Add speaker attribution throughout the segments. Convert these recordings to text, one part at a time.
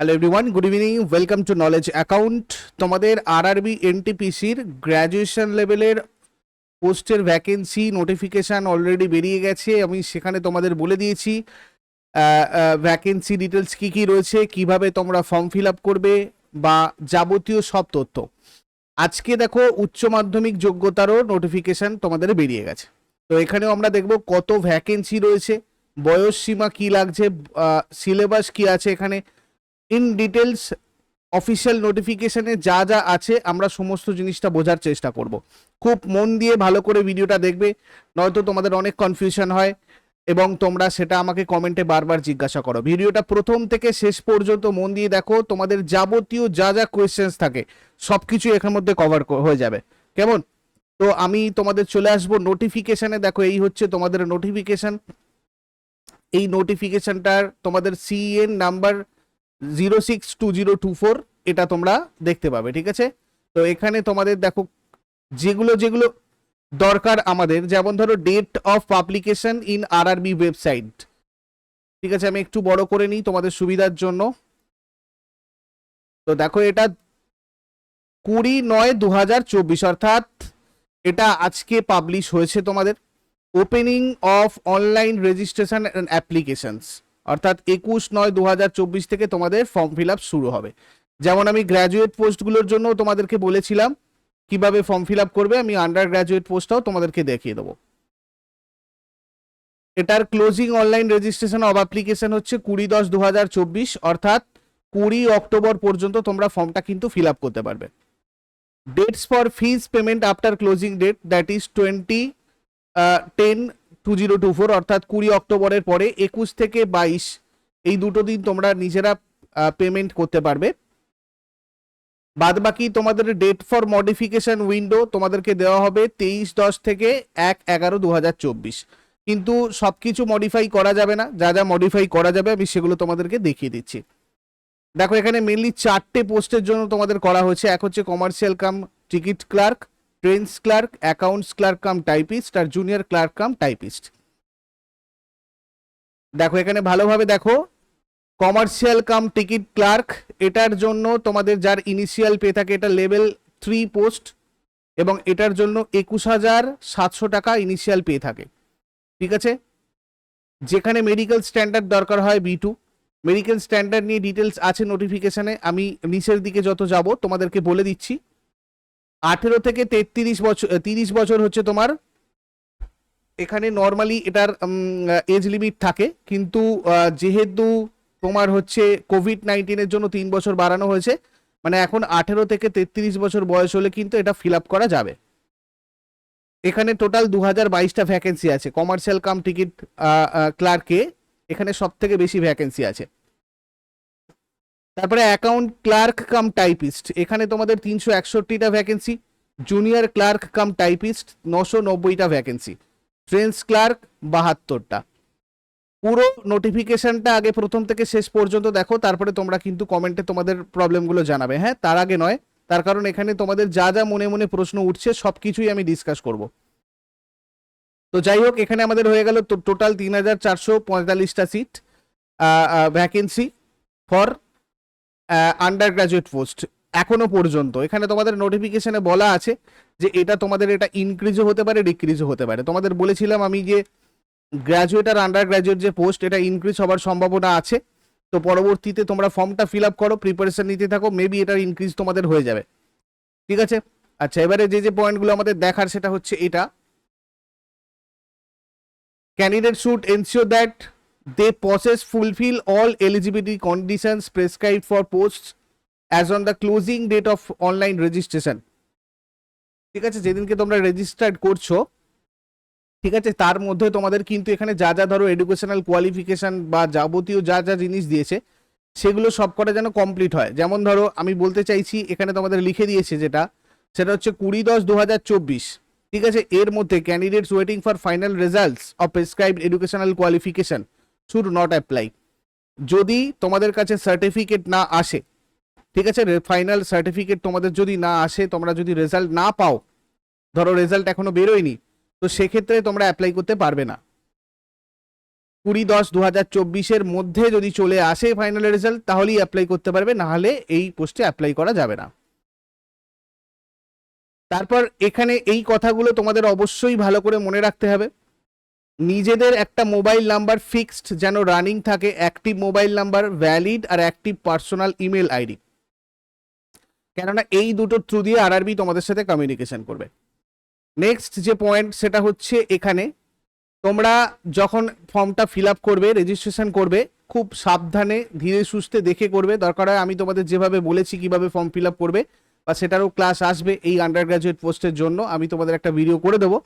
Speaker 1: Hello everyone good evening welcome to knowledge account তোমাদের RRB এনটিপিসির graduation লেভেলের পোস্টের ভ্যাকেন্সি নোটিফিকেশান অলরেডি বেরিয়ে গেছে। আমি সেখানে তোমাদের বলে দিয়েছি ভ্যাকেন্সি ডিটেলস কী কী রয়েছে, কীভাবে তোমরা ফর্ম ফিল আপ করবে বা যাবতীয় সব তথ্য। আজকে দেখো, উচ্চ মাধ্যমিক যোগ্যতারও নোটিফিকেশান তোমাদের বেরিয়ে গেছে। তো এখানেও আমরা দেখব কত ভ্যাকেন্সি রয়েছে, বয়স সীমা কী লাগছে সিলেবাস কী আছে এখানে ইন ডিটেলস অফিসিয়াল নোটিফিকেশনে যা যা আছে, আমরা সমস্ত জিনিসটা বোঝার চেষ্টা করব। খুব মন দিয়ে ভালো করে ভিডিওটা দেখবে, নয়তো তোমাদের অনেক কনফিউশন হয় এবং তোমরা সেটা আমাকে কমেন্টে বারবার জিজ্ঞাসা করো। ভিডিওটা প্রথম থেকে শেষ পর্যন্ত মন দিয়ে দেখো, তোমাদের যাবতীয় যা যা কোয়েশ্চেন্স থাকে সব কিছু এখান মধ্যে কভার হয়ে যাবে। কেমন? তো আমি তোমাদের চলে আসব নোটিফিকেশানে দেখো, এই হচ্ছে তোমাদের নোটিফিকেশান এই নোটিফিকেশনটার তোমাদের CN number zero six two zero two four এটা তোমরা দেখতে পাবে, ঠিক আছে? তো এখানে তোমাদের দেখো, যেগুলো যেগুলো দরকার আমাদের, যেমন ধরো date of publication in RRB website ঠিক আছে, আমি একটু বড় করে নিই তোমাদের সুবিধার জন্য। তো দেখো এটা কুড়ি নয় দু হাজার চব্বিশ, অর্থাৎ এটা আজকে পাবলিশ হয়েছে তোমাদের। Opening of online registration and applications অর্থাৎ একুশ নয় দু থেকে তোমাদের ফর্ম ফিল শুরু হবে। যেমন আমি গ্র্যাজুয়েট পোস্টগুলোর জন্য তোমাদেরকে বলেছিলাম, কীভাবে ফর্ম ফিল করবে, আমি আন্ডার গ্র্যাজুয়েট পোস্টটাও তোমাদেরকে দেখিয়ে দেবো। এটার closing online registration of application হচ্ছে কুড়ি দশ দু অর্থাৎ কুড়ি অক্টোবর পর্যন্ত তোমরা ফর্মটা কিন্তু ফিল করতে পারবে। Dates for fees payment after closing date that is twenty ten two zero two four অর্থাৎ কুড়ি অক্টোবরের পরে একুশ থেকে বাইশ, এই দুটো দিন তোমরা নিজেরা পেমেন্ট করতে পারবে। বাদ বাকি তোমাদের ডেট ফর মডিফিকেশন উইন্ডো তোমাদেরকে দেওয়া হবে তেইশ দশ থেকে এক এগারো দু কিন্তু সব কিছু মডিফাই করা যাবে না, যা যা মডিফাই করা যাবে আমি সেগুলো তোমাদেরকে দেখিয়ে দিচ্ছি। দেখো, এখানে মেনলি চারটে পোস্টের জন্য তোমাদের করা হয়েছে। এক হচ্ছে commercial cum ticket clerk trains clerk accounts clerk cum typist আর জুনিয়র ক্লার্ক কাম টাইপিস্ট দেখো, এখানে ভালোভাবে দেখো। কমার্শিয়াল কাম টিকিট ক্লার্ক এটার জন্য তোমাদের যার ইনিশিয়াল পে থাকে, এটা লেভেল থ্রি পোস্ট এবং এটার জন্য একুশ হাজার সাতশো টাকা ইনিশিয়াল পে থাকে। ঠিক আছে? যেখানে মেডিকেল স্ট্যান্ডার্ড দরকার হয় বি টু মেডিকেল স্ট্যান্ডার্ড নিয়ে ডিটেলস আছে নোটিফিকেশানে আমি নিচের দিকে যত যাব, তোমাদেরকে বলে দিচ্ছি। আঠেরো থেকে তেত্রিশ বছর তিরিশ বছর হচ্ছে তোমার, এখানে নর্মালি এটার এজ লিমিট থাকে, কিন্তু যেহেতু তোমার হচ্ছে কোভিড নাইন্টিনের জন্য তিন বছর বাড়ানো হয়েছে মানে এখন আঠেরো থেকে তেত্রিশ বছর বয়স হলে কিন্তু এটা ফিল আপ করা যাবে। এখানে টোটাল দু হাজার বাইশটা ভ্যাকেন্সি আছে কমার্শিয়াল কাম টিকিট ক্লার্কে এখানে সব থেকে বেশি ভ্যাকেন্সি আছে। তারপরে অ্যাকাউন্ট ক্লার্ক কাম টাইপিস্ট এখানে তোমাদের তিনশো একষট্টিটা vacancy junior clerk cum typist নশো নব্বইটা ভ্যাকেন্সি ট্রেন্স ক্লার্ক বাহাত্তরটা। পুরো নোটিফিকেশনটা আগে প্রথম থেকে শেষ পর্যন্ত দেখো, তারপরে তোমরা কিন্তু কমেন্টে তোমাদের প্রবলেমগুলো জানাবে। হ্যাঁ তার আগে নয়, তার কারণ এখানে তোমাদের যা যা মনে মনে প্রশ্ন উঠছে সব কিছুই আমি ডিসকাস করব। তো যাই হোক, এখানে আমাদের হয়ে গেল টোটাল তিন হাজার চারশো পঁয়তাল্লিশটা seat vacancy for undergraduate post এখনও পর্যন্ত। এখানে তোমাদের নোটিফিকেশনে বলা আছে যে এটা তোমাদের এটা ইনক্রিজও হতে পারে ডিক্রিজও হতে পারে। তোমাদের বলেছিলাম আমি যে গ্র্যাজুয়েট আর আন্ডার গ্র্যাজুয়েট যে পোস্ট এটা ইনক্রিজ হওয়ার সম্ভাবনা আছে। তো পরবর্তীতে তোমরা ফর্মটা ফিল আপ করো প্রিপারেশন নিতে থাকো মেবি এটার ইনক্রিজ তোমাদের হয়ে যাবে। ঠিক আছে? আচ্ছা এবারে যে যে পয়েন্টগুলো আমাদের দেখার সেটা হচ্ছে এটা। Candidate should ensure that they possess fulfil all eligibility conditions prescribe for post as on the closing date of online registration ঠিক আছে? যেদিনকে তোমরা রেজিস্টার্ড করছ, ঠিক আছে? তার মধ্যে তোমাদের কিন্তু এখানে যা যা ধরো এডুকেশনাল কোয়ালিফিকেশন বা যাবতীয় যা যা জিনিস দিয়েছে, সেগুলো সব কটা যেন কমপ্লিট হয়। যেমন ধরো, আমি বলতে চাইছি, এখানে তোমাদের লিখে দিয়েছে যেটা, সেটা হচ্ছে কুড়ি দশ দু ঠিক আছে? এর মধ্যে candidates waiting for final results of prescribed educational qualification should not apply যদি তোমাদের কাছে সার্টিফিকেট না আসে, ঠিক আছে ফাইনাল সার্টিফিকেট তোমাদের যদি না আসে, তোমরা যদি রেজাল্ট না পাও, ধরো রেজাল্ট এখনও বেরোয়নি, তো সেক্ষেত্রে তোমরা অ্যাপ্লাই করতে পারবে না। কুড়ি দশ দু হাজার চব্বিশের মধ্যে যদি চলে আসে ফাইনাল রেজাল্ট তাহলেই অ্যাপ্লাই করতে পারবে, না হলে এই পোস্টে অ্যাপ্লাই করা যাবে না। তারপর এখানে এই কথাগুলো তোমাদের অবশ্যই ভালো করে মনে রাখতে হবে। নিজেদের একটা মোবাইল নাম্বার ফিক্সড যেন রানিং থাকে অ্যাক্টিভ মোবাইল নাম্বার ভ্যালিড আর অ্যাক্টিভ পার্সোনাল ইমেল আইডি। কেননা এই দুটো থ্রু দিয়ে আরআরবি তোমাদের সাথে কমিউনিকেশন করবে। নেক্সট যে পয়েন্ট সেটা হচ্ছে এখানে, তোমরা যখন ফর্মটা ফিল আপ করবে রেজিস্ট্রেশন করবে, খুব সাবধানে, ধীরে সুস্থে দেখে করবে। দরকার হয় আমি তোমাদের যেভাবে বলেছি কীভাবে ফর্ম ফিল আপ করবে, বা সেটারও ক্লাস আসবে এই আন্ডার গ্রাজুয়েট পোস্টের জন্য, আমি তোমাদের একটা ভিডিও করে দেবো।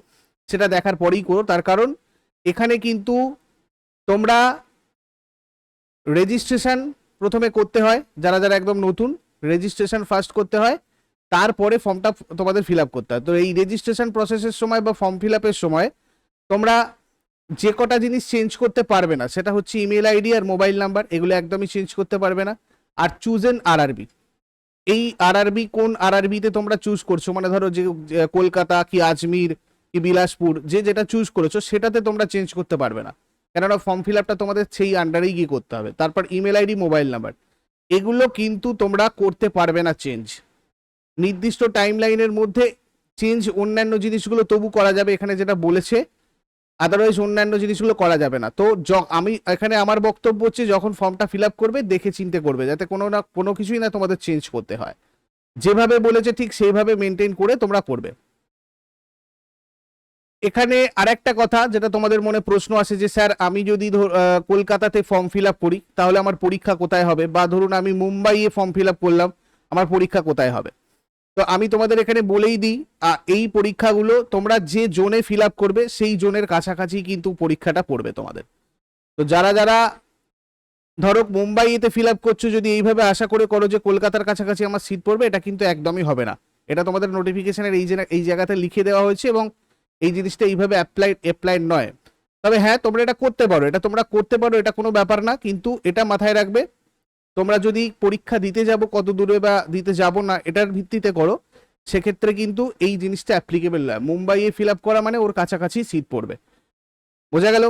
Speaker 1: সেটা দেখার পরেই করো, তার কারণ এখানে কিন্তু তোমরা রেজিস্ট্রেশন প্রথমে করতে হয়, যারা যারা একদম নতুন রেজিস্ট্রেশন ফার্স্ট করতে হয়, তারপরে ফর্মটা তোমাদের ফিল আপ করতে হয়। তো এই রেজিস্ট্রেশন প্রসেসের সময় বা ফর্ম ফিল আপের সময় তোমরা যে কটা জিনিস চেঞ্জ করতে পারবে না, সেটা হচ্ছে ইমেল আইডি আর মোবাইল নাম্বার এগুলো একদমই চেঞ্জ করতে পারবে না। আর চুজ এন আরআরবি এই আরআরবি কোন আরআরবিতে তোমরা চুজ করছ? মানে ধরো যে, কলকাতা কি আজমির কি বিলাসপুর, যে যেটা চুজ করেছ, সেটাতে তোমরা চেঞ্জ করতে পারবে না। কেননা ফর্ম ফিল আপটা তোমাদের সেই আন্ডারেই গিয়ে করতে হবে। তারপর ইমেল আইডি মোবাইল নাম্বার এগুলো কিন্তু তোমরা করতে পারবে না চেঞ্জ নির্দিষ্ট টাইম লাইনের মধ্যে চেঞ্জ অন্যান্য জিনিসগুলো তবু করা যাবে, এখানে যেটা বলেছে। আদারওয়াইজ অন্যান্য জিনিসগুলো করা যাবে না। তো আমি এখানে আমার বক্তব্য হচ্ছে যখন ফর্মটা ফিল আপ করবে, দেখে চিনতে করবে, যাতে কোনো না, কোনো কিছুই না তোমাদের চেঞ্জ করতে হয়। যেভাবে বলেছে ঠিক সেইভাবে মেনটেন করে তোমরা করবে। এখানে আরেকটা কথা যেটা তোমাদের মনে প্রশ্ন আছে যে, স্যার, আমি যদি কলকাতাতে ফর্ম ফিল আপ করি, তাহলে আমার পরীক্ষা কোথায় হবে? বা ধরুন, আমি মুম্বাইয়ে ফর্ম ফিল আপ করলাম, আমার পরীক্ষা কোথায় হবে? তো আমি তোমাদের এখানে বলেই দিই এই পরীক্ষাগুলো তোমরা যে জোনে ফিল আপ করবে, সেই জোনের কাছাকাছি কিন্তু পরীক্ষাটা পড়বে তোমাদের। তো যারা যারা ধরো মুম্বাইতে ফিল আপ করছ, যদি এইভাবে আশা করে করো যে কলকাতার কাছাকাছি আমার সিট পড়বে, এটা কিন্তু একদমই হবে না। এটা তোমাদের নোটিফিকেশনের এই এই জায়গাতে লিখে দেওয়া হয়েছে এবং এই জিনিসটা এইভাবে অ্যাপ্লাই অ্যাপ্লাইড নয়। তবে হ্যাঁ তোমরা এটা করতে পারো। এটা তোমরা করতে পারো, এটা কোনো ব্যাপার না, কিন্তু এটা মাথায় রাখবে। তোমরা যদি পরীক্ষা দিতে যাব, কত দূরে বা দিতে যাব না, এটার ভিত্তিতে করো। সেক্ষেত্রে কিন্তু এই জিনিসটা অ্যাপ্লিকেবল নয় মুম্বাইয়ে ফিল আপ করা মানে ওর কাছাকাছি সিট পড়বে। বোঝা গেল?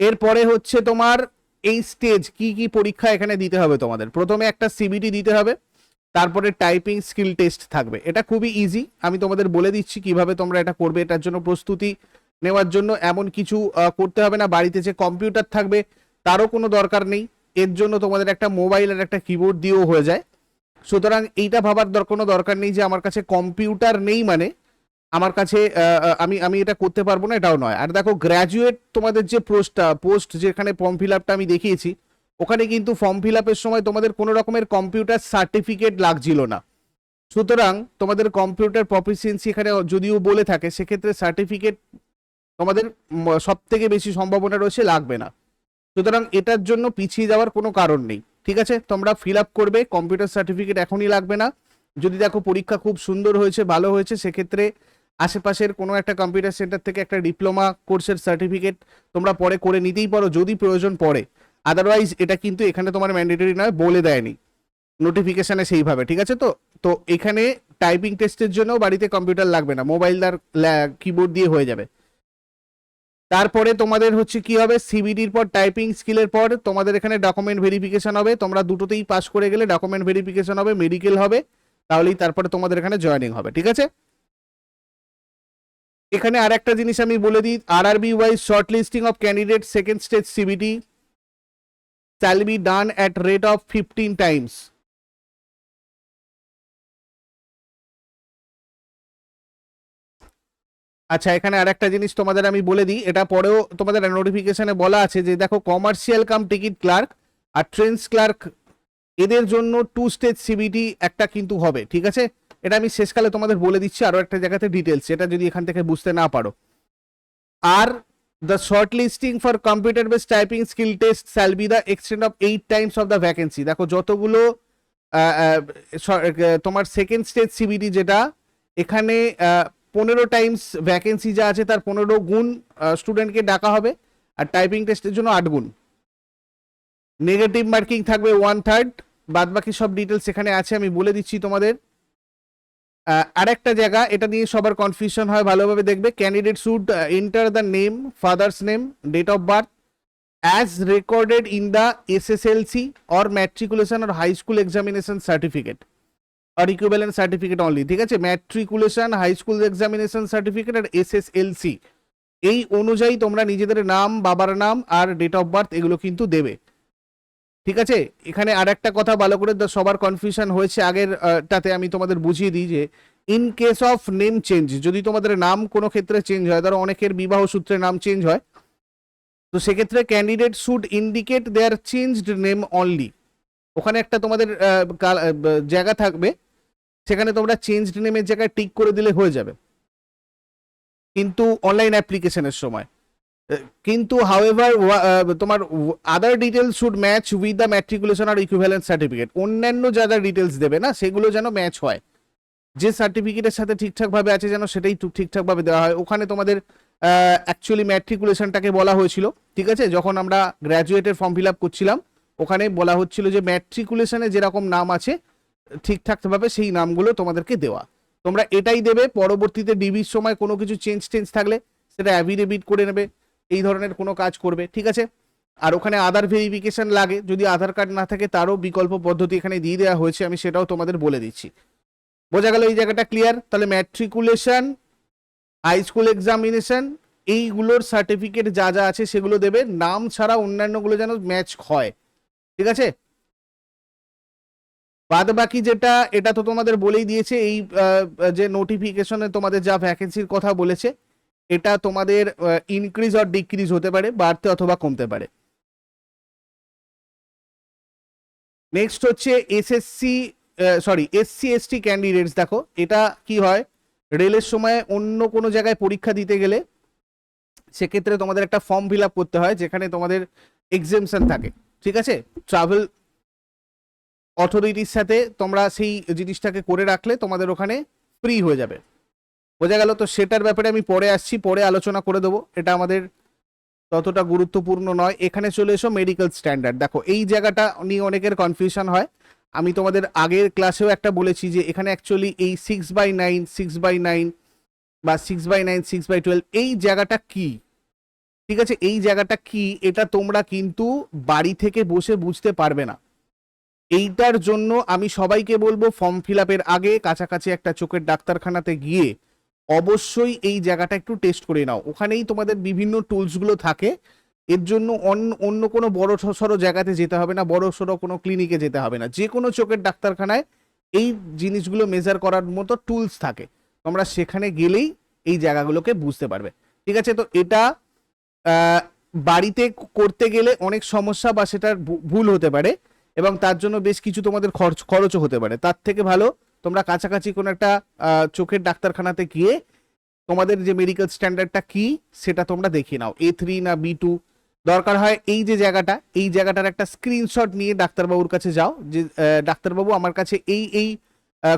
Speaker 1: এরপরে হচ্ছে তোমার এই স্টেজ কি কি পরীক্ষা এখানে দিতে হবে তোমাদের? প্রথমে একটা সিবিটি দিতে হবে। তারপরে টাইপিং স্কিল টেস্ট থাকবে। এটা খুবই ইজি আমি তোমাদের বলে দিচ্ছি কীভাবে তোমরা এটা করবে। এটার জন্য প্রস্তুতি নেওয়ার জন্য এমন কিছু করতে হবে না। বাড়িতে যে কম্পিউটার থাকবে, তারও কোনো দরকার নেই। এর জন্য তোমাদের একটা মোবাইল আর একটা কিবোর্ড দিয়েও হয়ে যায়। সুতরাং এইটা ভাবার কোনো দরকার নেই যে আমার কাছে কম্পিউটার নেই মানে আমার কাছে আমি আমি এটা করতে পারব না, এটাও নয়। আর দেখো গ্র্যাজুয়েট তোমাদের যে পোস্টটা পোস্ট যেখানে ফর্ম ফিল আপটা আমি দেখিয়েছি ওখানে কিন্তু ফর্ম ফিল আপের সময় তোমাদের কোনো রকমের কম্পিউটার সার্টিফিকেট লাগছিল না। সুতরাং তোমাদের কম্পিউটার প্রফিসিয়েন্সি এখানে যদিও বলে থাকে, সেক্ষেত্রে সার্টিফিকেট তোমাদের সব থেকে বেশি সম্ভাবনা রয়েছে, লাগবে না। সুতরাং এটার জন্য পিছিয়ে যাওয়ার কোনো কারণ নেই, ঠিক আছে? তোমরা ফিল আপ করবে কম্পিউটার সার্টিফিকেট এখনই লাগবে না। যদি দেখো পরীক্ষা খুব সুন্দর হয়েছে, ভালো হয়েছে, সেক্ষেত্রে আশেপাশের কোনো একটা কম্পিউটার সেন্টার থেকে একটা ডিপ্লোমা কোর্সের সার্টিফিকেট তোমরা পরে করে নিতেই পারো, যদি প্রয়োজন পড়ে। আদারওয়াইজ এটা কিন্তু এখানে তোমার ম্যান্ডেটরি নয়, বলে দেয়নি। নোটিফিকেশানে সেইভাবে, ঠিক আছে তো? তো এখানে টাইপিং টেস্টের জন্য বাড়িতে কম্পিউটার লাগবে না মোবাইল আর কিবোর্ড দিয়ে হয়ে যাবে। তারপরে তোমাদের হচ্ছে কি হবে সিবিডির পর টাইপিং স্কিলের পর তোমাদের এখানে ডকুমেন্ট ভেরিফিকেশন হবে, তোমরা দুটোতেই পাস করে গেলে ডকুমেন্ট ভেরিফিকেশন হবে মেডিকেল হবে, তাহলেই তারপরে তোমাদের এখানে জয়েনিং হবে, ঠিক আছে? এখানে আর একটা জিনিস আমি বলে দিই R R B wise short listing of candidate second stage CBT shall be done at rate of 15 times. আচ্ছা এখানে আর একটা জিনিস তোমাদের আমি বলে দিই, এটা পরেও তোমাদের নোটিফিকেশনে বলা আছে যে, দেখো কমার্শিয়াল কাম টিকিট ক্লার্ক আর ট্রেন্স ক্লার্ক এদের জন্য টু স্টেজ সিবিটি একটা কিন্তু হবে, ঠিক আছে? এটা আমি শেষকালে তোমাদের বলে দিচ্ছি আরও একটা জায়গাতে ডিটেলস এটা যদি এখান থেকে বুঝতে না পারো। আর the shortlisting for computer based typing skill test shall be the extent of eight times of the vacancy. দেখো, যতগুলো তোমার সেকেন্ড স্টেজ সিবিটি যেটা, এখানে পনেরো টাইমস ভ্যাকেন্সি যা আছে তার পনেরো গুণ স্টুডেন্টকে ডাকা হবে। আর টাইপিং টেস্টের জন্য আট গুণ। নেগেটিভ মার্কিং থাকবে ওয়ান থার্ড বাদ বাকি সব ডিটেলস এখানে আছে, আমি বলে দিচ্ছি তোমাদের। আর একটা জায়গা, এটা নিয়ে সবার কনফিউশন হয়, ভালোভাবে দেখবে। Candidate should enter the name father's name date of birth as recorded in the S S SSLC or matriculation or high school examination certificate R equivalent certificate only ঠিক আছে? Matriculation high school examination certificate আর SSLC এই অনুযায়ী তোমরা নিজেদের নাম, বাবার নাম আর date of birth এগুলো কিন্তু দেবে। ঠিক আছে? এখানে আর একটা কথা ভালো করে সবার কনফিউশন হয়েছে আগের টাতে আমি তোমাদের বুঝিয়ে দিই যে in case of name change যদি তোমাদের নাম কোনো ক্ষেত্রে চেঞ্জ হয়, ধরো অনেকের বিবাহ সূত্রে নাম চেঞ্জ হয়, তো সেক্ষেত্রে candidate should indicate their changed name only ওখানে একটা তোমাদের জায়গা থাকবে, সেখানে তোমরা চেঞ্জড নেমের জায়গায় টিক করে দিলে হয়ে যাবে। কিন্তু অনলাইন অ্যাপ্লিকেশনের সময়। কিন্তু হাউএভার তোমার other details should match with the matriculation R equivalent certificate অন্যান্য যা যা ডিটেলস দেবে না, সেগুলো যেন ম্যাচ হয়। যে সার্টিফিকেটের সাথে ঠিকঠাকভাবে আছে যেন সেটাই ঠিকঠাকভাবে দেওয়া হয়। ওখানে তোমাদের অ্যাকচুয়ালি ম্যাট্রিকুলেশনটাকে বলা হয়েছিল, ঠিক আছে? যখন আমরা গ্র্যাজুয়েটের ফর্ম ফিল আপ করছিলাম, ওখানে বলা হচ্ছিল যে ম্যাট্রিকুলেশনে যেরকম নাম আছে, ঠিকঠাকভাবে সেই নামগুলো তোমাদেরকে দেওয়া। তোমরা এটাই দেবে, পরবর্তীতে ডিবির সময় কোনো কিছু চেঞ্জ টেঞ্জ থাকলে, সেটা অ্যাভিডেভিট করে নেবে। এই ধরনের কোনো কাজ করবে, ঠিক আছে? আর ওখানে আধার ভেরিফিকেশন লাগে, যদি আধার কার্ড না থাকে তারও বিকল্প পদ্ধতি এখানে দিয়ে দেওয়া হয়েছে, আমি সেটাও তোমাদের বলে দিচ্ছি। বোঝা গেল এই জায়গাটা ক্লিয়ার তাহলে ম্যাট্রিকুলেশন হাই স্কুল এক্সামিনেশন এইগুলোর সার্টিফিকেট যা যা আছে সেগুলো দেবে, নাম ছাড়া অন্যান্যগুলো যেন ম্যাচ হয়, ঠিক আছে? বাদ বাকি যেটা, এটা তো তোমাদের বলেই দিয়েছে, এই যে নোটিফিকেশনে তোমাদের যা ভ্যাকেন্সির কথা বলেছে এটা তোমাদের ইনক্রিজ অর ডিক্রিজ হতে পারে, বাড়তে অথবা কমতে পারে। নেক্সট হচ্ছে SSC sorry SC ST candidates দেখো, এটা কি হয়? রেলের সময় অন্য কোনো জায়গায় পরীক্ষা দিতে গেলে সেক্ষেত্রে তোমাদের একটা ফর্ম ফিল করতে হয়, যেখানে তোমাদের এক্সেমশন থাকে। ঠিক আছে? ট্রাভেল অথরিটির সাথে তোমরা সেই জিনিসটাকে করে রাখলে তোমাদের ওখানে ফ্রি হয়ে যাবে। বোঝা গেল তো সেটার ব্যাপারে আমি পরে আসছি, পরে আলোচনা করে দেবো। এটা আমাদের ততটা গুরুত্বপূর্ণ নয়। এখানে চলে এসো মেডিকেল স্ট্যান্ডার্ড দেখো, এই জায়গাটা নিয়ে অনেকের কনফিউশন হয়। আমি তোমাদের আগের ক্লাসেও একটা বলেছি যে এখানে অ্যাকচুয়ালি এই six by nine six by nine বা six by nine six by twelve এই জায়গাটা কি? ঠিক আছে, এই জায়গাটা কি? এটা তোমরা কিন্তু বাড়ি থেকে বসে বুঝতে পারবে না। এইটার জন্য আমি সবাইকে বলব ফর্ম ফিল আপের আগে কাছাকাছি একটা চোখের ডাক্তারখানাতে গিয়ে অবশ্যই এই জায়গাটা একটু টেস্ট করে নাও। ওখানেই তোমাদের বিভিন্ন টুলসগুলো থাকে। এর জন্য অন্য অন্য কোনো বড় সড়ো জায়গাতে যেতে হবে না, বড় সড়ো কোনো ক্লিনিকে যেতে হবে না। যে কোনো চোখের ডাক্তারখানায় এই জিনিসগুলো মেজার করার মতো টুলস থাকে। তোমরা সেখানে গেলেই এই জায়গাগুলোকে বুঝতে পারবে। ঠিক আছে? তো এটা বাড়িতে করতে গেলে অনেক সমস্যা বা সেটার ভুল হতে পারে এবং তার জন্য বেশ কিছু তোমাদের খরচ, খরচও হতে পারে। তার থেকে ভালো তোমরা কাছাকাছি কোনো একটা চোখের ডাক্তারখানাতে গিয়ে তোমাদের যে মেডিকেল স্ট্যান্ডার্ডটা কি, সেটা তোমরা দেখিয়ে নাও। এ থ্রি না বি টু দরকার হয় এই যে জায়গাটা, এই জায়গাটার একটা স্ক্রিনশট নিয়ে ডাক্তারবাবুর কাছে যাও যে ডাক্তারবাবু আমার কাছে এই এই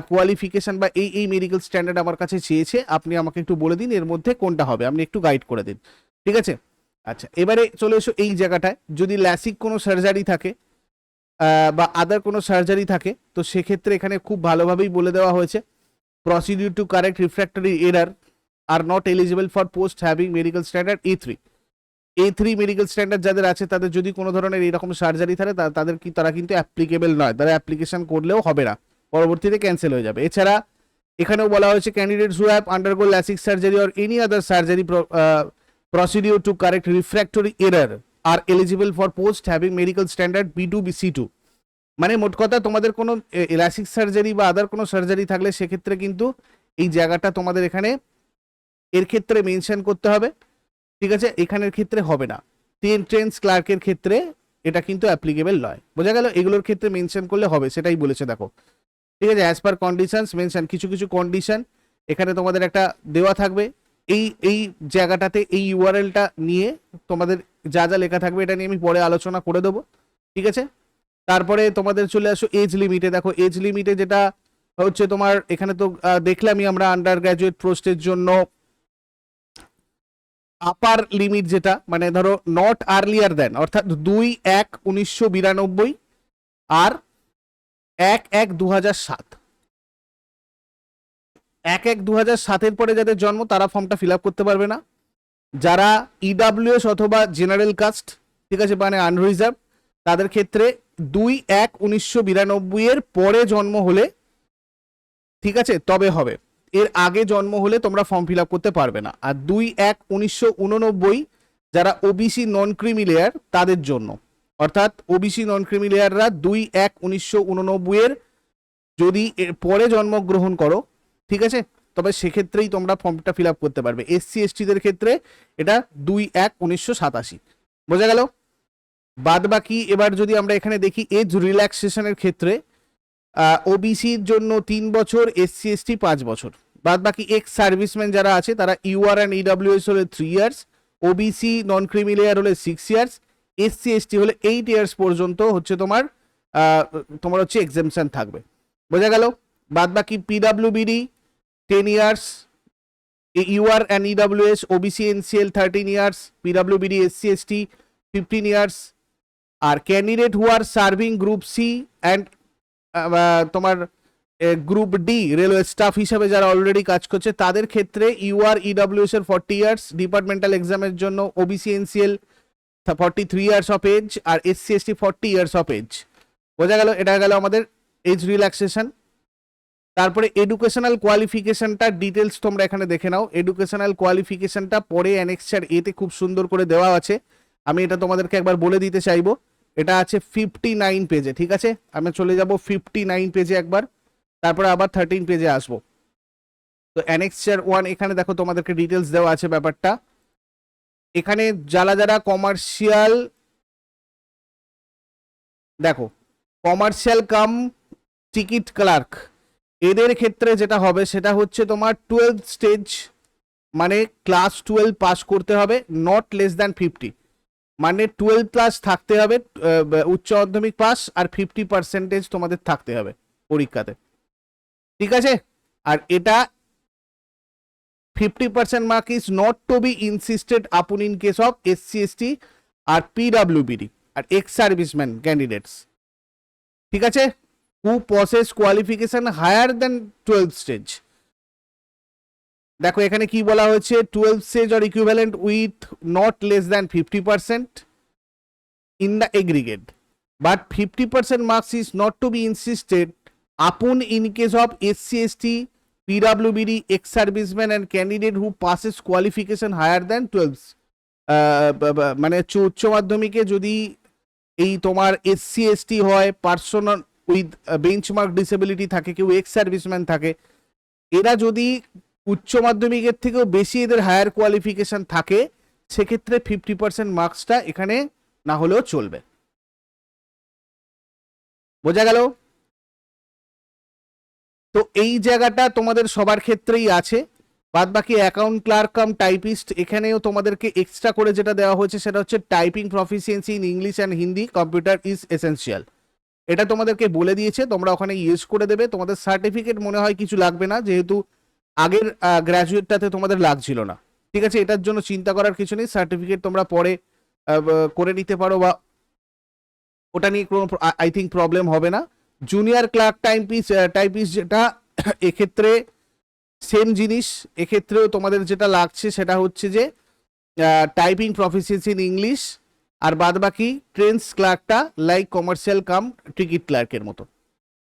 Speaker 1: কোয়ালিফিকেশন বা এই এই মেডিকেল স্ট্যান্ডার্ড আমার কাছে চেয়েছে, আপনি আমাকে একটু বলে দিন এর মধ্যে কোনটা হবে, আপনি একটু গাইড করে দিন। ঠিক আছে? আচ্ছা এবারে চলে এসো এই জায়গাটায়। যদি ল্যাসিক কোনো সার্জারি থাকে বা আদার কোনো সার্জারি থাকে, তো সেক্ষেত্রে এখানে খুব ভালোভাবেই বলে দেওয়া হয়েছে procedure to correct refractory error are not eligible for post having medical standard A three A three medical standard যাদের আছে, তাদের যদি কোনো ধরনের এইরকম সার্জারি থাকে তাদের কি, তারা কিন্তু অ্যাপ্লিকেবল নয়, তারা অ্যাপ্লিকেশন করলেও হবে না, পরবর্তীতে ক্যান্সেল হয়ে যাবে। এছাড়া এখানেও বলা হয়েছে candidates who have undergo LASIK surgery or any other surgery procedure to correct refractory error are eligible for post having medical standard B two B C two মানে মোট কথা তোমাদের কোনো এলাসিক সার্জারি বা আদার কোনো সার্জারি থাকলে সেক্ষেত্রে কিন্তু এই জায়গাটা তোমাদের এখানে এর ক্ষেত্রে মেনশন করতে হবে। ঠিক আছে? এখানের ক্ষেত্রে হবে না। ট্রেন ট্রেন্স ক্লার্কের ক্ষেত্রে এটা কিন্তু অ্যাপ্লিকেবল নয়। বোঝা গেল? এগুলোর ক্ষেত্রে মেনশন করলে হবে, সেটাই বলেছে, দেখো। ঠিক আছে? অ্যাজ পার কন্ডিশনস মেনশন কিছু কিছু কন্ডিশন এখানে তোমাদের একটা দেওয়া থাকবে। এই এই জায়গাটাতে এই ইউআরএলটা নিয়ে তোমাদের যা যা লেখা থাকবে এটা নিয়ে আমি পরে আলোচনা করে দেবো, ঠিক আছে? তারপরে তোমাদের চলে আসো এজ লিমিটে দেখো এজ লিমিটে যেটা হচ্ছে তোমার, এখানে তো দেখলামই আমরা আন্ডার গ্র্যাজুয়েট পোস্টের জন্য আপার লিমিট যেটা মানে ধরো নট আর্লিয়ার দেন অর্থাৎ দুই এক উনিশশো বিরানব্বই আর এক এক দু হাজার সাত। এক এক দু হাজার সাতের পরে যাদের জন্ম, তারা ফর্মটা ফিল আপ করতে পারবে না। যারা ইডাব্লিউএস অথবা জেনারেল কাস্ট, ঠিক আছে মানে আনরিজার্ভ তাদের ক্ষেত্রে দুই এক উনিশশো বিরানব্বই এর পরে জন্ম হলে ঠিক আছে, তবে হবে। এর আগে জন্ম হলে তোমরা ফর্ম ফিল আপ করতে পারবে না। আর দুই এক উনিশশো উননব্বই, যারা ওবিসি নন ক্রিমি লেয়ার তাদের জন্য। অর্থাৎ ওবিসি নন ক্রিমি লেয়াররা দুই এক উনিশশো উননব্বই এর যদি এর পরে জন্মগ্রহণ করো ঠিক আছে? তবে সেক্ষেত্রেই তোমরা ফর্মটা ফিল আপ করতে পারবে। এসসি, এসটিদের ক্ষেত্রে এটা দুই এক উনিশশো সাতাশি। বোঝা গেল? বাদ বাকি এবার যদি আমরা এখানে দেখি এজ রিল্যাক্সেশনের ক্ষেত্রে ওবিসির জন্য তিন বছর, এসসি, এসটি পাঁচ বছর। বাদ বাকি এক্স সার্ভিসম্যান যারা আছে, তারা ইউআর অ্যান্ড ইডাব্লিউএস হলে three years OBC non creamy layer হলে সিক্স ইয়ার্স এসসি, এসটি হলে এইট ইয়ার্স পর্যন্ত হচ্ছে তোমার তোমার হচ্ছে এক্সামশন থাকবে। বোঝা গেল? বাদ বাকি PWBD ten years UR and EWS OBC NCL thirteen years PWBD SC ST fifteen years R candidate who are serving group C and তোমার গ্রুপ ডি রেলওয়ে স্টাফ হিসাবে যারা অলরেডি কাজ করছে, তাদের ক্ষেত্রে ইউআর ইডাব্লিউএস এর ফর্টি ইয়ার্স ডিপার্টমেন্টাল এক্সামের জন্য OBC NCL forty three years of age R SC ST forty years of age বোঝা গেল, এটা গেল আমাদের এজ রিল্যাক্সেশন তারপরে এডুকেশনাল কোয়ালিফিকেশনটা ডিটেলস তোমরা এখানে দেখে নাও। এডুকেশনাল কোয়ালিফিকেশনটা পরে অ্যানেক্সচার এতে খুব সুন্দর করে দেওয়া আছে। আমি এটা তোমাদেরকে একবার বলে দিতে চাইব। এটা আছে ফিফটি নাইন পেজে ঠিক আছে? আমি চলে যাব ফিফটি নাইন পেজে একবার। তারপরে আবার থার্টিন পেজে আসব। তো অ্যানেক্সচার ওয়ান এখানে দেখো তোমাদেরকে ডিটেলস দেওয়া আছে ব্যাপারটা। এখানে যারা যারা কমার্শিয়াল দেখো কমার্শিয়াল কাম টিকিট ক্লার্ক এদের ক্ষেত্রে যেটা হবে, সেটা হচ্ছে তোমার টুয়েলভ স্টেজ মানে ক্লাস টুয়েলভ পাস করতে হবে নট লেস দ্যান ফিফটি মানে টুয়েলভ প্লাস থাকতে হবে উচ্চ মাধ্যমিক পাস আর ফিফটি পার্সেন্টেজ তোমাদের থাকতে হবে পরীক্ষাতে। ঠিক আছে? আর এটা fifty percent mark is not to be insisted upon in case of SC ST আর পিডাব্লিউবিডি আর এক্স সার্ভিসম্যান ক্যান্ডিডেটস ঠিক আছে? Who possess qualification higher then twelve stage দেখো, এখানে কি বলা হয়েছে? Twelve stage or equivalent with not less than fifty percent in the aggregate but fifty percent marks is not to be insisted upon in case of SC ST PWBD ex servicemen and candidate who passes qualification higher than twelve মানে হচ্ছে উচ্চ মাধ্যমিকে যদি এই তোমার SC ST হয় personal with benchmark disability থাকে, কেউ এক্স সার্ভিসম্যান থাকে, এরা যদি উচ্চ মাধ্যমিকের থেকেও বেশি এদের হায়ার কোয়ালিফিকেশন থাকে, সেক্ষেত্রে ফিফটি পার্সেন্ট মার্কসটা এখানে না হলেও চলবে। বোঝা গেল? তো এই জায়গাটা তোমাদের সবার ক্ষেত্রেই আছে, বাদ বাকি অ্যাকাউন্ট ক্লার্ক কাম টাইপিস্ট এখানেও তোমাদেরকে এক্সট্রা করে যেটা দেওয়া হয়েছে, সেটা হচ্ছে typing proficiency in English and Hindi computer is essential এটা তোমাদেরকে বলে দিয়েছে, তোমরা ওখানে ইউজ করে দেবে। তোমাদের সার্টিফিকেট মনে হয় কিছু লাগবে না, যেহেতু আগের গ্র্যাজুয়েটটাতে তোমাদের লাগছিল না। ঠিক আছে, এটার জন্য চিন্তা করার কিছু নেই সার্টিফিকেট তোমরা পরে করে নিতে পারো বা ওটা নিয়ে কোনো আই থিঙ্ক প্রবলেম হবে না। জুনিয়র ক্লার্ক টাইপিস টাইপিস যেটা, এক্ষেত্রে সেম জিনিস, এক্ষেত্রেও তোমাদের যেটা লাগছে সেটা হচ্ছে যে টাইপিং প্রফিসিয়েন্সি ইন ইংলিশ আর বাদ বাকি ট্রেন্স ক্লার্কটা লাইক কমার্শিয়াল কাম টিকিট ক্লার্কের মতো।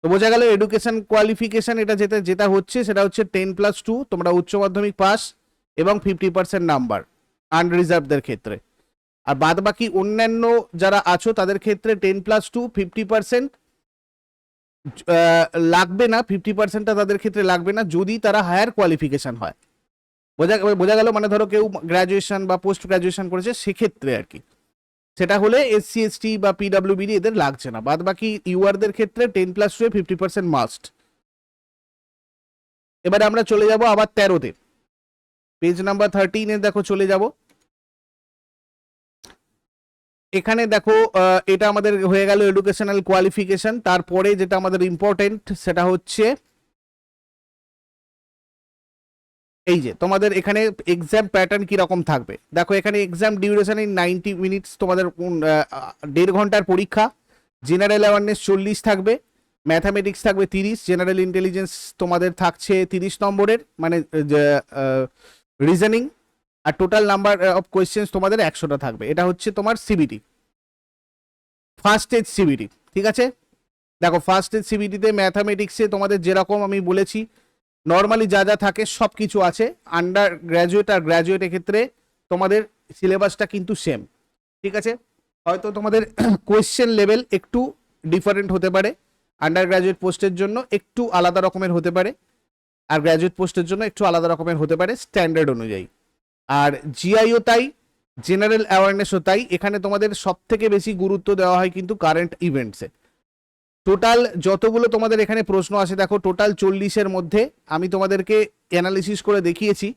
Speaker 1: তো বোঝা গেল এডুকেশন কোয়ালিফিকেশন এটা যেটা যেটা হচ্ছে সেটা হচ্ছে টেন প্লাস টু, তোমরা উচ্চ মাধ্যমিক পাস এবং ফিফটি পার্সেন্ট নাম্বার আনরিজার্ভদের ক্ষেত্রে। আর বাদ বাকি অন্যান্য যারা আছো তাদের ক্ষেত্রে ten plus two fifty percent লাগবে না, ফিফটি পার্সেন্টটা তাদের ক্ষেত্রে লাগবে না যদি তারা হায়ার কোয়ালিফিকেশান হয়। বোঝা বোঝা গেল মানে ধরো কেউ গ্র্যাজুয়েশন বা পোস্ট গ্র্যাজুয়েশন করেছে সেক্ষেত্রে আর কি। সেটা হলে এসসি এসটি বা পিডাব্লিউবিডি এদের লাগছে না। বাদ বাকি ইউআরদের ক্ষেত্রে ten plus two fifty percent must এবারে আমরা চলে যাব আবার তেরোতে। পেজ নাম্বার থার্টিনে দেখো চলে যাব। এখানে দেখো এটা আমাদের হয়ে গেল এডুকেশনাল কোয়ালিফিকেশন তারপরে যেটা আমাদের ইম্পর্টেন্ট সেটা হচ্ছে এই যে, তোমাদের এখানে এক্সাম প্যাটার্ন কীরকম থাকবে? দেখো, এখানে exam duration in ninety minutes তোমাদের দেড় ঘণ্টার পরীক্ষা জেনারেল অ্যাওয়ারনেস চল্লিশ থাকবে ম্যাথামেটিক্স থাকবে তিরিশ জেনারেল ইন্টেলিজেন্স তোমাদের থাকছে তিরিশ নম্বরের মানে রিজনিং আর টোটাল নাম্বার অফ কোয়েশ্চেন্স তোমাদের একশোটা থাকবে। এটা হচ্ছে তোমার সিবিটি ফার্স্ট স্টেজ সিবিটি ঠিক আছে? দেখো ফার্স্ট স্টেজ সিবিটিতে ম্যাথামেটিক্সে তোমাদের যেরকম আমি বলেছি নর্মালি যা যা থাকে সব কিছু আছে। আন্ডার গ্র্যাজুয়েট আর গ্র্যাজুয়েটের ক্ষেত্রে তোমাদের সিলেবাসটা কিন্তু সেম ঠিক আছে? হয়তো তোমাদের কোয়েশ্চেন লেভেল একটু ডিফারেন্ট হতে পারে। আন্ডার গ্র্যাজুয়েট পোস্টের জন্য একটু আলাদা রকমের হতে পারে। আর গ্র্যাজুয়েট পোস্টের জন্য একটু আলাদা রকমের হতে পারে স্ট্যান্ডার্ড অনুযায়ী। আর জিআইও তাই জেনারেল অ্যাওয়ারনেসও তাই। এখানে তোমাদের সব থেকে বেশি গুরুত্ব দেওয়া হয় কিন্তু কারেন্ট ইভেন্টসে টোটাল যতগুলো তোমাদের এখানে প্রশ্ন আছে, দেখো টোটাল চল্লিশের মধ্যে আমি তোমাদেরকে অ্যানালিসিস করে দেখিয়েছি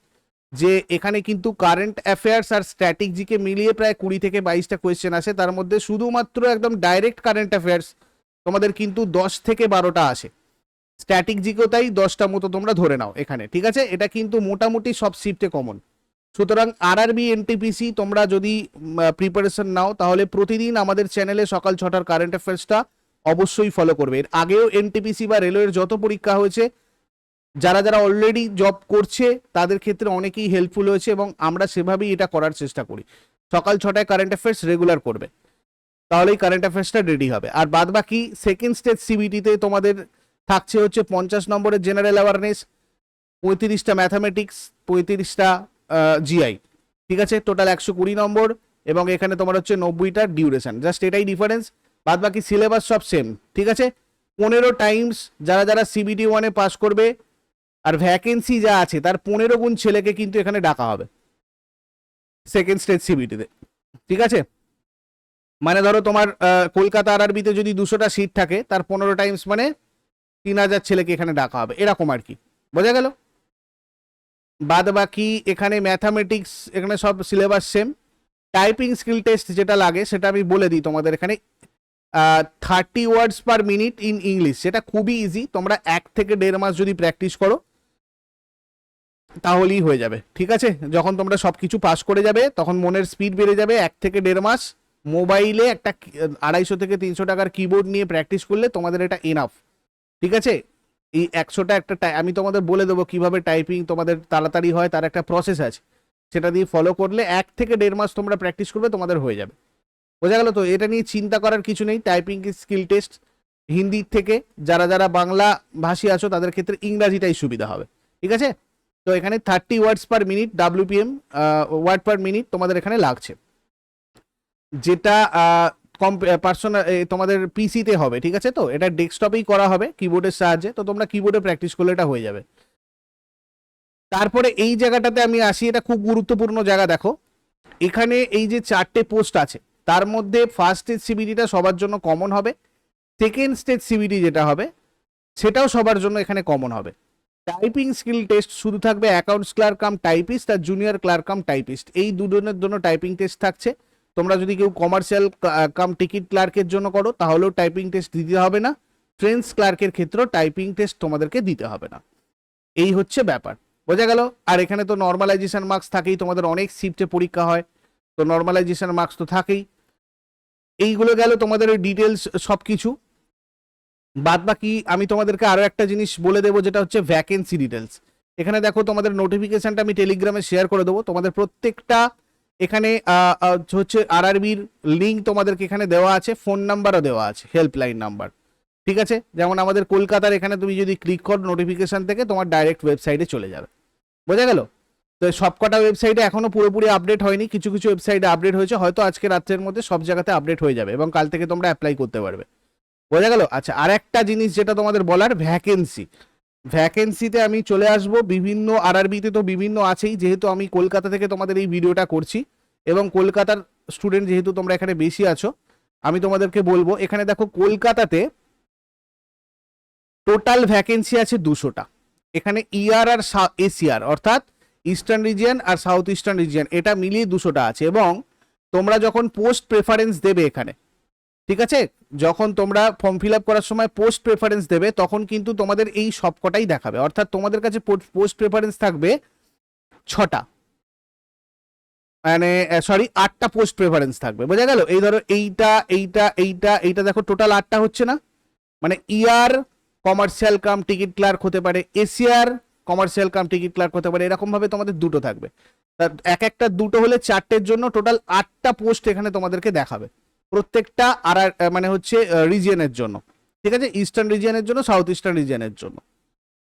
Speaker 1: যে এখানে কিন্তু কারেন্ট অ্যাফেয়ার্স আর স্ট্র্যাটেজিকে মিলিয়ে প্রায় কুড়ি থেকে বাইশটা কোয়েশ্চেন আসে। তার মধ্যে শুধুমাত্র একদম ডাইরেক্ট কারেন্ট অ্যাফেয়ার্স তোমাদের কিন্তু দশ থেকে বারোটা আসে। স্ট্র্যাটেজিকেও তাই দশটা মতো তোমরা ধরে নাও এখানে, ঠিক আছে? এটা কিন্তু মোটামুটি সব শিফটে কমন সুতরাং আরআরবি এনটিপিসি তোমরা যদি প্রিপারেশন নাও, তাহলে প্রতিদিন আমাদের চ্যানেলে সকাল ছটার কারেন্ট অ্যাফেয়ার্সটা অবশ্যই ফলো করবে। এর আগেও এনটিপিসি বা রেলওয়ের যত পরীক্ষা হয়েছে, যারা যারা অলরেডি জব করছে, তাদের ক্ষেত্রে অনেকেই হেল্পফুল হয়েছে এবং আমরা সেভাবেই এটা করার চেষ্টা করি। সকাল ছটায় কারেন্ট অ্যাফেয়ার্স রেগুলার করবে। তাহলেই কারেন্ট অ্যাফেয়ার্সটা রেডি হবে। আর বাদ বাকি সেকেন্ড স্টেজ সিবিটিতে তোমাদের থাকছে হচ্ছে পঞ্চাশ নম্বরের জেনারেল অ্যাওয়ারনেস পঁয়ত্রিশটা ম্যাথামেটিক্স পঁয়ত্রিশটা জিআই ঠিক আছে? টোটাল একশো কুড়ি নম্বর এবং এখানে তোমার হচ্ছে নব্বইটা ডিউরেশন জাস্ট এটাই ডিফারেন্স বাদ বাকি সিলেবাস সব সেম ঠিক আছে? পনেরো টাইমস যারা যারা সিবিটি ওয়ানে পাস করবে আর ভ্যাকেন্সি যা আছে, তার পনেরো গুণ ছেলেকে কিন্তু এখানে ডাকা হবে। সেকেন্ড স্টেজ সিবিটিতে ঠিক আছে? মানে ধরো তোমার কলকাতা আর আরবিতে যদি দুশোটা সিট থাকে, তার পনেরো টাইমস মানে তিন হাজার ছেলেকে এখানে ডাকা হবে, এরকম আর কি। বোঝা গেল? বাদ বাকি এখানে ম্যাথামেটিক্স এখানে সব syllabus same typing skill test যেটা লাগে, সেটা আমি বলে দিই তোমাদের এখানে। Thirty words per minute in English, সেটা খুবই ইজি তোমরা এক থেকে দেড় মাস যদি প্র্যাকটিস করো, তাহলেই হয়ে যাবে, ঠিক আছে? যখন তোমরা সব কিছু পাস করে যাবে, তখন মনের স্পিড বেড়ে যাবে এক থেকে দেড় মাস। মোবাইলে একটা আড়াইশো থেকে তিনশো টাকার কিবোর্ড নিয়ে প্র্যাকটিস করলে তোমাদের এটা এনাফ ঠিক আছে? এই একশোটা একটা আমি তোমাদের বলে দেবো কীভাবে টাইপিং তোমাদের তাড়াতাড়ি হয়, তার একটা প্রসেস আছে। সেটা দিয়ে ফলো করলে এক থেকে দেড় মাস তোমরা প্র্যাকটিস করবে, তোমাদের হয়ে যাবে। বোঝা গেল তো, এটা নিয়ে চিন্তা করার কিছু নেই। টাইপিং স্কিল টেস্ট হিন্দির থেকে যারা যারা বাংলা ভাষী আছো, তাদের ক্ষেত্রে ইংরাজিটাই সুবিধা হবে। ঠিক আছে? তো এখানে thirty words per minute WPM word per minute তোমাদের এখানে লাগছে। যেটা কম পার্সোনাল তোমাদের পিসিতে হবে, ঠিক আছে তো? এটা ডেস্কটপেই করা হবে কিবোর্ডের সাহায্যে। তো তোমরা কিবোর্ডে প্র্যাকটিস করলে এটা হয়ে যাবে। তারপরে এই জায়গাটাতে আমি আসি, এটা খুব গুরুত্বপূর্ণ জায়গা দেখো। এখানে এই যে চারটে পোস্ট আছে তার মধ্যে ফার্স্ট স্টেজ সিবিডিটা সবার জন্য কমন হবে। সেকেন্ড স্টেজ সিবিডি যেটা হবে, সেটাও সবার জন্য এখানে কমন হবে। টাইপিং স্কিল টেস্ট শুধু থাকবে অ্যাকাউন্টস ক্লার্ক কাম টাইপিস্ট আর জুনিয়র ক্লার্ক কাম টাইপিস্ট এই দুজনের জন্য টাইপিং টেস্ট থাকছে। তোমরা যদি কেউ কমার্শিয়াল কাম টিকিট ক্লার্কের জন্য করো, তাহলেও টাইপিং টেস্ট দিতে হবে না। ফ্রেন্স ক্লার্কের ক্ষেত্রেও টাইপিং টেস্ট তোমাদেরকে দিতে হবে না। এই হচ্ছে ব্যাপার। বোঝা গেল? আর এখানে তো নর্মালাইজেশন মার্কস থাকেই, তোমাদের অনেক শিফটে পরীক্ষা হয়। তো নর্মালাইজেশন মার্কস তো থাকেই। এইগুলো গেল তোমাদের ডিটেলস সব কিছু বাদ বাকি আমি তোমাদেরকে আরও একটা জিনিস বলে দেবো, যেটা হচ্ছে ভ্যাকেন্সি ডিটেলস এখানে দেখো তোমাদের নোটিফিকেশনটা আমি টেলিগ্রামে শেয়ার করে দেবো। তোমাদের প্রত্যেকটা এখানে হচ্ছে আরআরবির লিঙ্ক তোমাদেরকে এখানে দেওয়া আছে ফোন নাম্বারও দেওয়া আছে হেল্পলাইন নাম্বার ঠিক আছে? যেমন আমাদের কলকাতার এখানে তুমি যদি ক্লিক করো নোটিফিকেশন থেকে, তোমার ডাইরেক্ট ওয়েবসাইটে চলে যাবে। বোঝা গেল? তো সবকটা ওয়েবসাইটে এখনও পুরোপুরি আপডেট হয়নি, কিছু কিছু ওয়েবসাইটে আপডেট হয়েছে, হয়তো আজকে রাত্রের মধ্যে সব জায়গাতে আপডেট হয়ে যাবে এবং কাল থেকে তোমরা অ্যাপ্লাই করতে পারবে। বোঝা গেল? আচ্ছা আর একটা জিনিস যেটা তোমাদের বলার ভ্যাকেন্সি ভ্যাকেন্সিতে আমি চলে আসব, বিভিন্ন আরআরবিতে তো বিভিন্ন আছেই, যেহেতু আমি কলকাতা থেকে তোমাদের এই ভিডিওটা করছি এবং কলকাতার স্টুডেন্ট যেহেতু তোমরা এখানে বেশি আছো, আমি তোমাদেরকে বলব, এখানে দেখো কলকাতাতে টোটাল ভ্যাকেন্সি আছে দুশোটা। এখানে ইআর আর এসিআর অর্থাৎ ইস্টার্ন রিজিয়ান আর সাউথ ইস্টার্ন রিজিয়ান এটা মিলিয়ে দুশোটা আছে এবং তোমরা যখন পোস্ট প্রেফারেন্স দেবে এখানে, ঠিক আছে? যখন তোমরা ফর্ম ফিল আপ করার সময় পোস্ট প্রেফারেন্স দেবে, তখন কিন্তু তোমাদের এই সবকটাই দেখাবে। অর্থাৎ তোমাদের কাছে পোস্ট প্রেফারেন্স থাকবে ছটা। মানে সরি আটটা পোস্ট প্রেফারেন্স থাকবে। বোঝা গেল? এই ধরো এইটা এইটা এইটা এইটা দেখো টোটাল আটটা হচ্ছে না? মানে ER commercial cum ticket clerk হতে পারে এশিয়ার কমার্শিয়াল কাম টিকিট ক্লার্ক হতে পারে এরকম ভাবে তোমাদের দুটো থাকবে। এক একটা দুটো হলে চারটের জন্য টোটাল আটটা পোস্ট এখানে তোমাদেরকে দেখাবে। প্রত্যেকটা আর আর- মানে হচ্ছে রিজিয়নের জন্য। ঠিক আছে? ইস্টার্ন রিজিয়নের জন্য সাউথ ইস্টার্ন রিজিয়নের জন্য।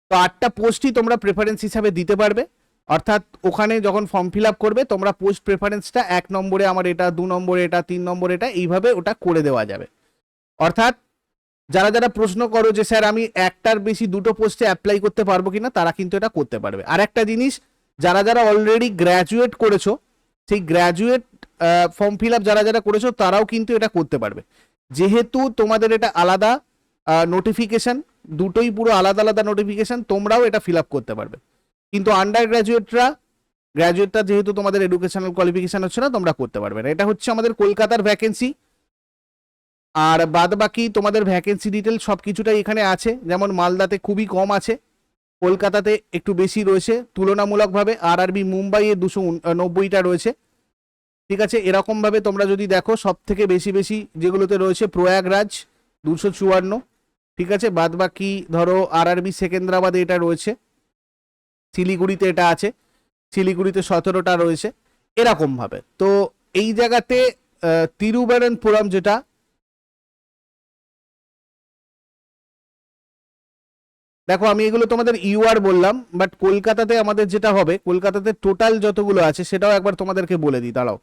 Speaker 1: তো আটটা পোস্টই তোমরা প্রেফারেন্স হিসাবে দিতে পারবে। অর্থাৎ ওখানে যখন ফর্ম ফিল আপ করবে, তোমরা পোস্ট প্রেফারেন্সটা এক নম্বরে আমার এটা, দু নম্বরে এটা, তিন নম্বরে এটা, এইভাবে ওটা করে দেওয়া যাবে। অর্থাৎ যারা যারা প্রশ্ন করো যে, স্যার, আমি একটার বেশি দুটো পোস্টে অ্যাপ্লাই করতে পারব কিনা? তারা কিন্তু এটা করতে পারবে। আর একটা জিনিস, যারা যারা অলরেডি গ্র্যাজুয়েট করেছ, সেই গ্র্যাজুয়েট ফর্ম ফিল আপ যারা যারা করেছ, তারাও কিন্তু এটা করতে পারবে। যেহেতু তোমাদের এটা আলাদা নোটিফিকেশন দুটোই পুরো আলাদা আলাদা নোটিফিকেশান তোমরাও এটা ফিল আপ করতে পারবে। কিন্তু আন্ডার গ্র্যাজুয়েটরা গ্র্যাজুয়েটটা যেহেতু তোমাদের এডুকেশনাল কোয়ালিফিকেশান হচ্ছে না, তোমরা করতে পারবে না। এটা হচ্ছে আমাদের কলকাতার ভ্যাকেন্সি আর বাদ বাকি তোমাদের ভ্যাকেন্সি ডিটেল সব কিছুটাই এখানে আছে। যেমন মালদাতে খুবই কম আছে, কলকাতাতে একটু বেশি রয়েছে, তুলনামূলকভাবে আর আরবি মুম্বাইয়ে দুশো নব্বইটা রয়েছে। ঠিক আছে, এরকমভাবে তোমরা যদি দেখো সব থেকে বেশি বেশি যেগুলোতে রয়েছে প্রয়াগরাজ দুশো চুয়ান্ন। ঠিক আছে বাদ বাকি ধরো আর আরবি সেকেন্দ্রাবাদে এটা রয়েছে, শিলিগুড়িতে এটা আছে, শিলিগুড়িতে সতেরোটা রয়েছে, এরকমভাবে। তো এই জায়গাতে তিরুবনন্তপুরম যেটা দেখো, আমি এগুলো তোমাদের ইউআর বললাম বাট কলকাতাতে আমাদের যেটা হবে, কলকাতাতে টোটাল যতগুলো আছে, সেটাও একবার তোমাদেরকে বলে দিই, দাঁড়াও।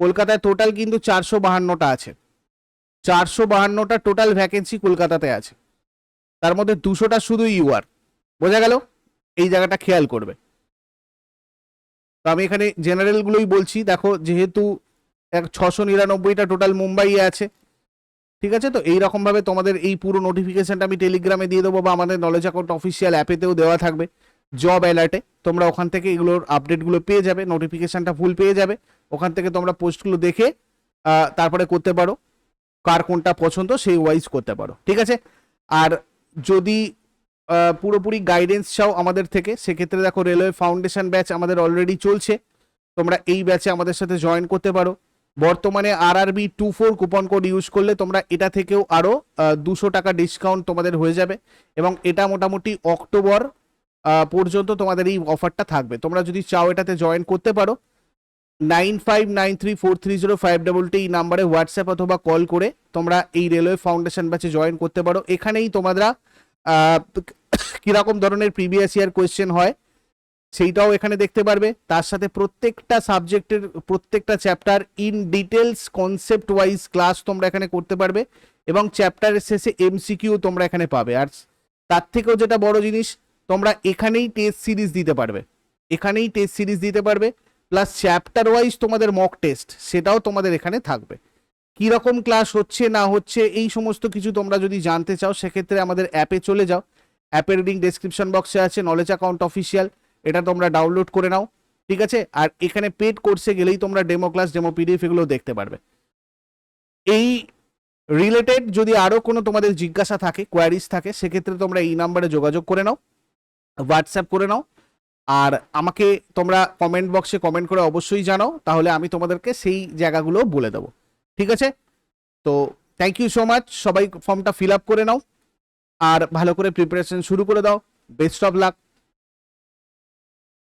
Speaker 1: কলকাতায় টোটাল কিন্তু চারশো বাহান্নটা আছে। চারশো বাহান্নটা টোটাল ভ্যাকেন্সি কলকাতাতে আছে। তার মধ্যে দুশোটা শুধু ইউআর বোঝা গেল? এই জায়গাটা খেয়াল করবে। তো আমি এখানে জেনারেলগুলোই বলছি, দেখো, যেহেতু এক ছশো নিরানব্বইটা টোটাল মুম্বাইয়ে আছে ঠিক আছে? তো এইরকম ভাবে তোমাদের এই পুরো নোটিফিকেশনটা আমি টেলিগ্রামে দিয়ে দেবো বা আমাদের নলেজ অ্যাকাউন্ট অফিসিয়াল অ্যাপেতেও দেওয়া থাকবে। জব অ্যালার্টে তোমরা ওখান থেকে এগুলোর আপডেটগুলো পেয়ে যাবে নোটিফিকেশনটা ফুল পেয়ে যাবে। ওখান থেকে তোমরা পোস্টগুলো দেখে তারপরে করতে পারো। কার কোনটা পছন্দ সেই ওয়াইজ করতে পারো। ঠিক আছে? আর যদি পুরোপুরি গাইডেন্স চাও আমাদের থেকে, সেক্ষেত্রে দেখো রেলওয়ে ফাউন্ডেশন ব্যাচ আমাদের অলরেডি চলছে। তোমরা এই ব্যাচে আমাদের সাথে জয়েন করতে পারো। বর্তমানে আর RB two four coupon code use করলে তোমরা এটা থেকেও আরও দুশো টাকা ডিসকাউন্ট তোমাদের হয়ে যাবে এবং এটা মোটামুটি অক্টোবর পর্যন্ত তোমাদের এই অফারটা থাকবে। তোমরা যদি চাও এটাতে জয়েন করতে পারো nine five nine three four three zero five double two এই নাম্বারে হোয়াটসঅ্যাপ অথবা কল করে তোমরা এই রেলওয়ে ফাউন্ডেশন ব্যাচে জয়েন করতে পারো। এখানেই তোমরা কীরকম ধরনের প্রিভিয়াস ইয়ার কোয়েশ্চেন হয় সেইটাও এখানে দেখতে পারবে। তার সাথে প্রত্যেকটা সাবজেক্টের, প্রত্যেকটা chapter in details concept wise class তোমরা এখানে করতে পারবে এবং চ্যাপ্টারের শেষে এমসিকিউ তোমরা এখানে পাবে। আর তার থেকেও যেটা বড় জিনিস, তোমরা এখানেই টেস্ট সিরিজ দিতে পারবে। এখানেই টেস্ট সিরিজ দিতে পারবে। প্লাস চ্যাপ্টার ওয়াইজ তোমাদের মক টেস্ট সেটাও তোমাদের এখানে থাকবে। কী রকম ক্লাস হচ্ছে, না হচ্ছে, এই সমস্ত কিছু তোমরা যদি জানতে চাও, সেক্ষেত্রে আমাদের অ্যাপে চলে যাও। অ্যাপের লিঙ্ক ডেসক্রিপশন বক্সে আছে নলেজ অ্যাকাউন্ট অফিসিয়াল এটা তোমরা ডাউনলোড করে নাও, ঠিক আছে? আর এখানে পেড কোর্সে গেলেই তোমরা ডেমো ক্লাস ডেমো পিডিএফ এগুলো দেখতে পারবে। এই রিলেটেড যদি আরও কোনো তোমাদের জিজ্ঞাসা থাকে কোয়ারিজ থাকে, সেক্ষেত্রে তোমরা এই নাম্বারে যোগাযোগ করে নাও হোয়াটসঅ্যাপ করে নাও। আর আমাকে তোমরা কমেন্ট বক্সে কমেন্ট করে অবশ্যই জানাও, তাহলে আমি তোমাদেরকে সেই জায়গাগুলো বলে দেবো। ঠিক আছে? তো থ্যাংক ইউ সো মাচ সবাই ফর্মটা ফিল আপ করে নাও। আর ভালো করে প্রিপারেশন শুরু করে দাও। Best of luck